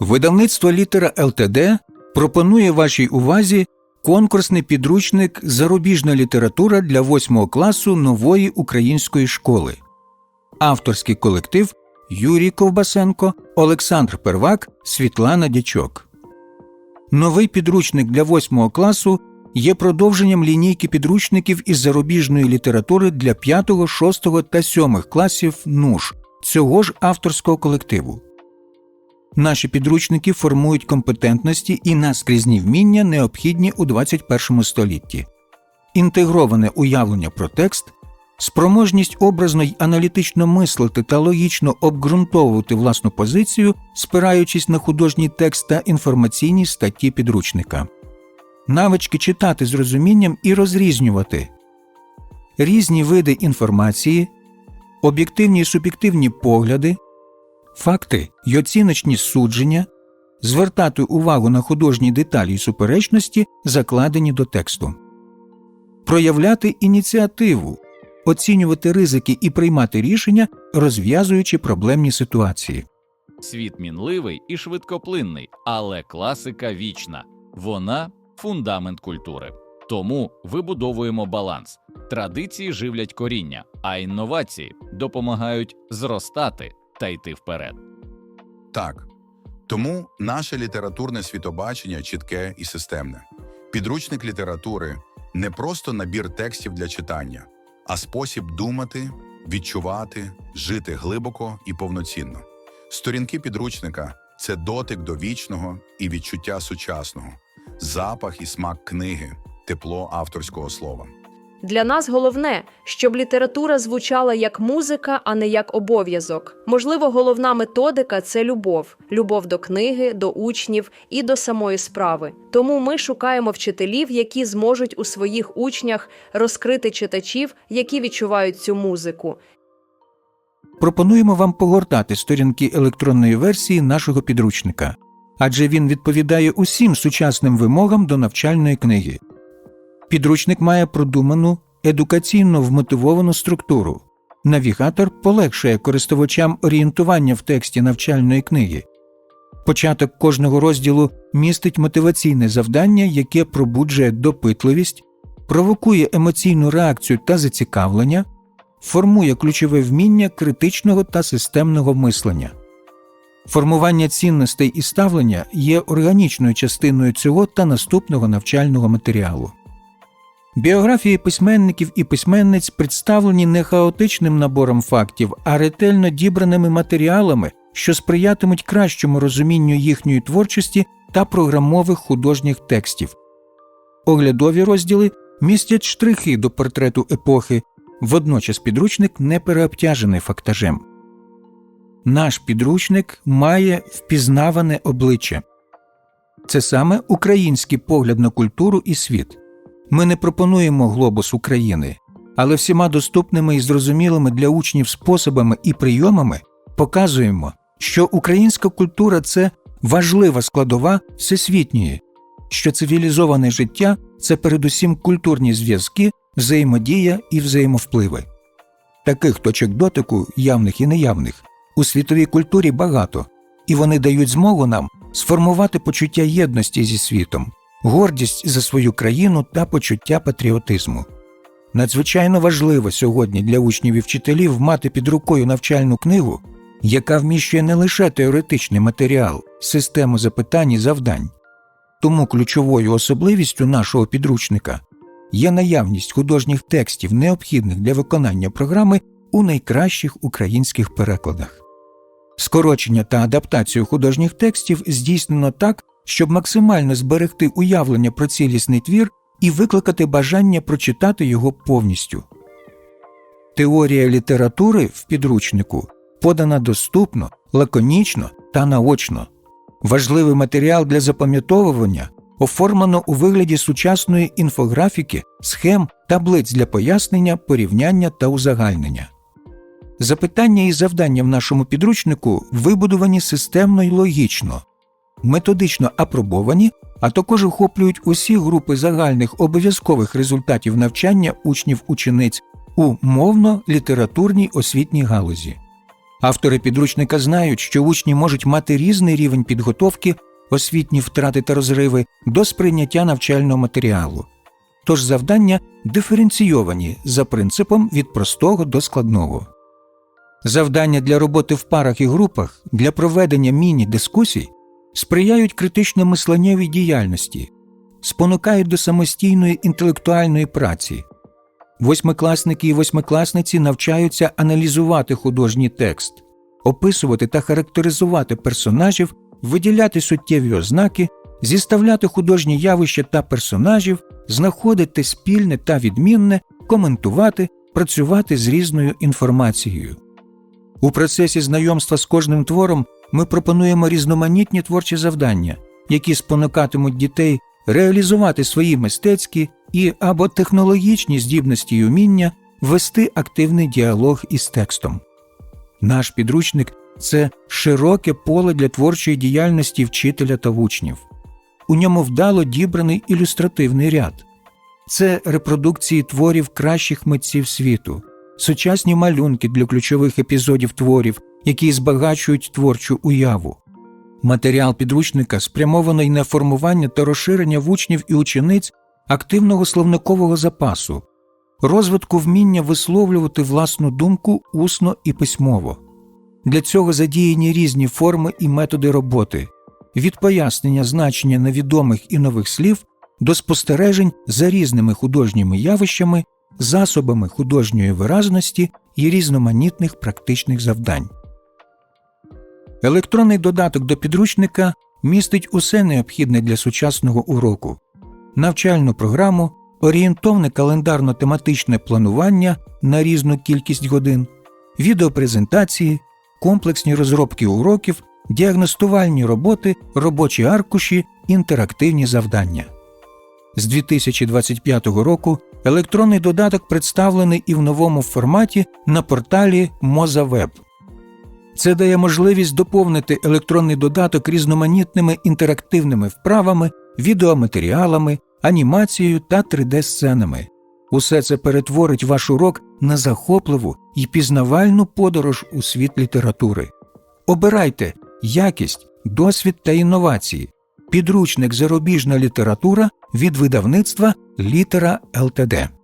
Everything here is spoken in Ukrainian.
Видавництво літера ЛТД пропонує вашій увазі конкурсний підручник Зарубіжна література для 8 класу нової української школи. Авторський колектив Юрій Ковбасенко, Олександр Первак, Світлана Дячок. Новий підручник для 8 класу є продовженням лінійки підручників із зарубіжної літератури для 5, 6 та 7 класів НУШ цього ж авторського колективу. Наші підручники формують компетентності і наскрізні вміння, необхідні у 21 столітті, інтегроване уявлення про текст, спроможність образно й аналітично мислити та логічно обґрунтовувати власну позицію, спираючись на художній текст та інформаційні статті підручника, навички читати з розумінням і розрізнювати. Різні види інформації, об'єктивні і суб'єктивні погляди факти й оціночні судження, звертати увагу на художні деталі й суперечності, закладені до тексту, проявляти ініціативу, оцінювати ризики і приймати рішення, розв'язуючи проблемні ситуації. Світ мінливий і швидкоплинний, але класика вічна. Вона фундамент культури. Тому вибудовуємо баланс. Традиції живлять коріння, а інновації допомагають зростати та йти вперед. Так. Тому наше літературне світобачення чітке і системне. Підручник літератури не просто набір текстів для читання, а спосіб думати, відчувати, жити глибоко і повноцінно. Сторінки підручника це дотик до вічного і відчуття сучасного, запах і смак книги, тепло авторського слова. Для нас головне, щоб література звучала як музика, а не як обов'язок. Можливо, головна методика це любов, любов до книги, до учнів і до самої справи. Тому ми шукаємо вчителів, які зможуть у своїх учнях розкрити читачів, які відчувають цю музику. Пропонуємо вам погортати сторінки електронної версії нашого підручника, адже він відповідає усім сучасним вимогам до навчальної книги. Підручник має продуману едукаційно вмотивовану структуру. Навігатор полегшує користувачам орієнтування в тексті навчальної книги. Початок кожного розділу містить мотиваційне завдання, яке пробуджує допитливість, провокує емоційну реакцію та зацікавлення, формує ключове вміння критичного та системного мислення. Формування цінностей і ставлення є органічною частиною цього та наступного навчального матеріалу. Біографії письменників і письменниць представлені не хаотичним набором фактів, а ретельно дібраними матеріалами, що сприятимуть кращому розумінню їхньої творчості та програмових художніх текстів. Оглядові розділи містять штрихи до портрету епохи, водночас підручник не переобтяжений фактажем. Наш підручник має впізнаване обличчя. Це саме український погляд на культуру і світ. Ми не пропонуємо глобус України, але всіма доступними і зрозумілими для учнів способами і прийомами показуємо, що українська культура це важлива складова всесвітньої, що цивілізоване життя це передусім культурні зв'язки, взаємодія і взаємовпливи. Таких точок дотику, явних і неявних, у світовій культурі багато, і вони дають змогу нам сформувати почуття єдності зі світом гордість за свою країну та почуття патріотизму. Надзвичайно важливо сьогодні для учнів і вчителів мати під рукою навчальну книгу, яка вміщує не лише теоретичний матеріал, систему запитань і завдань. Тому ключовою особливістю нашого підручника є наявність художніх текстів, необхідних для виконання програми у найкращих українських перекладах. Скорочення та адаптацію художніх текстів здійснено так, щоб максимально зберегти уявлення про цілісний твір і викликати бажання прочитати його повністю. Теорія літератури в підручнику подана доступно, лаконічно та наочно. Важливий матеріал для запам'ятовування оформлено у вигляді сучасної інфографіки, схем, таблиць для пояснення, порівняння та узагальнення. Запитання і завдання в нашому підручнику вибудовані системно й логічно, методично апробовані, а також охоплюють усі групи загальних обов'язкових результатів навчання учнів учениць у мовно-літературній освітній галузі. Автори підручника знають, що учні можуть мати різний рівень підготовки, освітні втрати та розриви до сприйняття навчального матеріалу. Тож завдання диференційовані за принципом від простого до складного. Завдання для роботи в парах і групах для проведення міні-дискусій сприяють критично-мисленнєвій діяльності, спонукають до самостійної інтелектуальної праці. Восьмикласники і восьмикласниці навчаються аналізувати художній текст, описувати та характеризувати персонажів, виділяти суттєві ознаки, зіставляти художні явища та персонажів, знаходити спільне та відмінне, коментувати, працювати з різною інформацією. У процесі знайомства з кожним твором ми пропонуємо різноманітні творчі завдання, які спонукатимуть дітей реалізувати свої мистецькі і або технологічні здібності й уміння вести активний діалог із текстом. Наш підручник це широке поле для творчої діяльності вчителя та учнів. У ньому вдало дібраний ілюстративний ряд. Це репродукції творів кращих митців світу, сучасні малюнки для ключових епізодів творів, які збагачують творчу уяву. Матеріал підручника спрямований на формування та розширення в учнів і учениць активного словникового запасу, розвитку вміння висловлювати власну думку усно і письмово. Для цього задіяні різні форми і методи роботи від пояснення значення невідомих і нових слів до спостережень за різними художніми явищами, засобами художньої виразності і різноманітних практичних завдань. Електронний додаток до підручника містить усе необхідне для сучасного уроку, навчальну програму, орієнтовне календарно-тематичне планування на різну кількість годин, відеопрезентації, комплексні розробки уроків, діагностувальні роботи, робочі аркуші, інтерактивні завдання. З 2025 року електронний додаток представлений і в новому форматі на порталі MozaWeb. Це дає можливість доповнити електронний додаток різноманітними інтерактивними вправами, відеоматеріалами, анімацією та 3D-сценами. Усе це перетворить ваш урок на захопливу і пізнавальну подорож у світ літератури. Обирайте якість, досвід та інновації. Підручник зарубіжна література від видавництва Літера ЛТД.